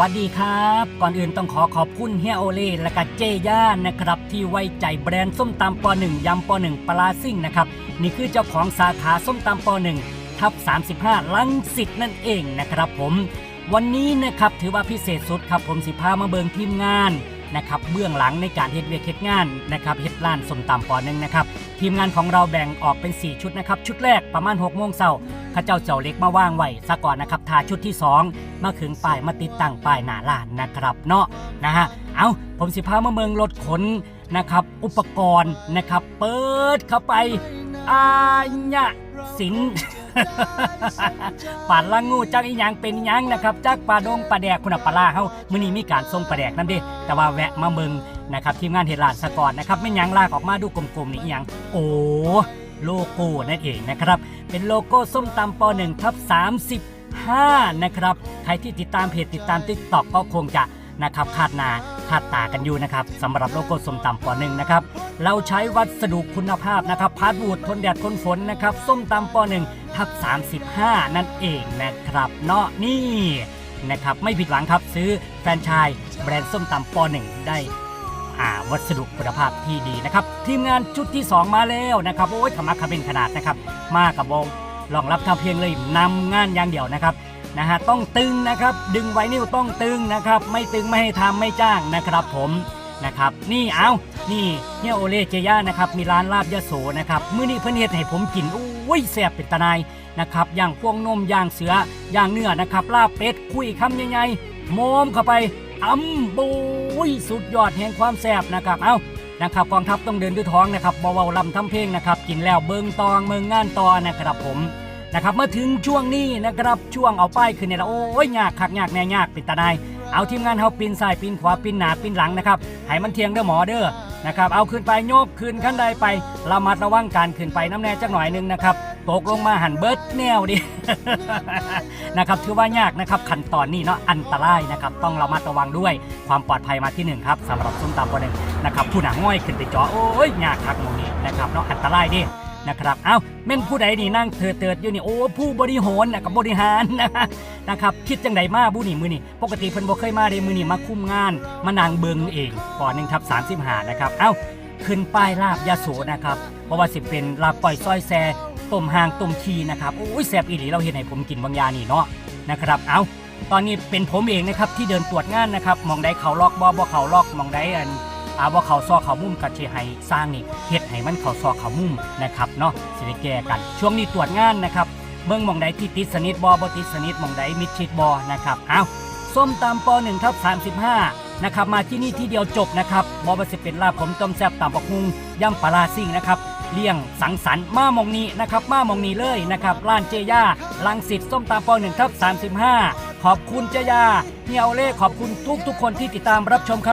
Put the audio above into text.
วัสดีครับ ก่อนอื่นต้องขอขอบคุณเฮียโอเล่และก็เจย่านะครับ ที่ไว้ใจแบรนด์ส้มตำปอหนึ่งยำปอหนึ่งปลาซิ่งนะครับ นี่คือเจ้าของสาขาส้มตำปอหนึ่งทับ35 ลังสิตนั่นเองนะครับผม วันนี้นะครับถือว่าพิเศษสุดครับผมสิพามาเบิงทีมงานนะครับเบื้องหลังในการเฮ็ดเวียกเฮ็ดงานนะครับเฮ็ดร้านส้มตำปอหนึ่งนะครับทีมงานของเราแบ่งออกเป็น 4 ชุดนะครับชุดแรกประมาณ6โมงเช้า ข้าเจ้าเจ้าเล็กมาว่างไว้ซะก่อนนะครับทาชุดที่ 2 มาขึงป้ายมาติดตั้งป้ายหน้าร้านนะครับเนาะนะฮะเอาผมสิพามาเมืองรถขนนะครับ อุปกรณ์นะครับ เปิดเข้าไปอาญะสินป่านละงูจักอีหยังเป็นหยังนะครับจักปลาดงปลาแดกคุณน่ะปลาล่าเฮามื้อนี้มีการส่งปลาแดกนั่นเด้แต่ว่าแวะมาเมืองนะครับทีมงานเฮลานสะก่อนนะครับไม่หยังลากออกมาดูกลมๆนี่อีหยังโอ้ โลโก้นั่นเองนะครับ เป็นโลโก้ส้มตำป 1 ทับ35 นะครับ ใครที่ติดตามเพจติดตาม t ิ k t o k ก็คงจะนะครับคาดนาคาดตากันอยู่นะครับสำหรับโลโก้ส้มตำป 1 นะครับ เราใช้วัสดุคุณภาพนะครับพาร์ทวูดทนแดดทนฝนนะครับส้มตำป 1 ทับ35 นั่นเองนะครับ เนาะนี่นะครับไม่ผิดหวังครับซื้อแฟรนไชส์แบรนด์ส้มตำป 1 ได้ วัสดุคุณภาพที่ดีนะครับทีมงานชุดที่ 2 มาแล้วนะครับโอ้ยขมักขเป็นขนาดนะครับ มากับวงรองรับทำเพียงเลยนำงานอย่างเดียวนะครับนะฮะต้องตึงนะครับดึงไว้นิ้วต้องตึงนะครับ ไม่ตึงไม่ให้ทำไม่จ้างนะครับผมนะครับนี่เอานี่เฮียโอเลเจย่านะครับมีร้านลาบยะโสนะครับมื้อนี้เพิ่นเฮ็ดให้ผมกินอุ้ยแซ่บเป็นตะนายนะครับย่างพวงนมย่างเสือย่างเนื้อนะครับลาบเป็ดคุยคำใหญ่ๆโมมเข้าไป อ้ำบุยสุดยอดแห่งความแซ่บนะครับ เอ้านะครับกองทัพต้องเดินด้วยท้องนะครับบเวาลำทำเพลงนะครับ กินแล้วเบิงตองเมืองงานตอนะครับผมนะครับเมื่อถึงช่วงนี้นะครับช่วงเอาป้ายขึ้นเนี่ยโอ้ยยากคักยากแน่ยากป็นตาได้เอาทีมงานเฮาปีนซ้ายปีนขวาปีนหนาปีนหลังนะครับให้มันเทียงเด้อหมอเด้อนะครับเอาขึ้นไปโยกขึ้นขั้นใดไประมัดระวังการขึ้นไปน้ำแน่จักหน่อยหนึงนะครับ ตกลงมาหันเบิดแนวดินะครับถือว่ายากนะครับขั้นตอนนี้เนาะอันตรายนะครับต้องระมัดระวังด้วยความปลอดภัยมาที่หนึ่งครับสำหรับส้มตำคนหนึ่งนะครับผู้หนังง่อยขึ้นไปจ่อโอ้ยยากครับหมองนี้นะครับเนาะอันตรายดินะครับเอ้าแม่นผู้ใดนี่นั่งเถิดเติดอยู่นี่โอ้ผู้บริโภคนะกับบริหารนะครับคิดจังไดมาบุนี่มือนี่ปกติเพิ่นบ่เคยมาเด้มือนี่มาคุมงานมานางเบิงเองปอนหนึ่งทับสามสิบหานะครับเอ้าขึ้นป้ายลาบยาโสนะครับเพราะว่าสิเป็นลาบก้อยซอยแซ ต้มห่างต้มชีนะครับโอ้ยแซ่บอีหลีเราเห็นให้ผมกินบางยานี่เนาะนะครับเอาตอนนี้เป็นผมเองนะครับที่เดินตรวจงานนะครับมองได้เขาลอกบ่บ่เขาลอกมองได้อันอาบ่เขาซอกเขามุมกับเชให้สร้างนี่เฮ็ดให้มันเขาซอกเขามุ่มนะครับเนาะสิได้แก้กัน ช่วงนี้ตรวจงานนะครับเบิ่งมองใดที่ติดสนิทบ่บ่ติดสนิทมองใดมิดชิดบ่นะครับเอาส้มตำป1ทับ35นะครับมาที่นี่ที่เดียวจบนะครับบ่ว่าสิเป็นลาบผมต้มแซ่บตำบักฮุงย่ำปลาร้าซิ่งนะครับ เลี่ยงสังสรรค์มามองนี้นะครับมามองนี้เลยนะครับร้านเจย่าลังสิตส้มตาปอหนึ่งทับ35 ขอบคุณเจย่าเฮียโอเล่ขอบคุณทุกทุกคนที่ติดตามรับชมครับ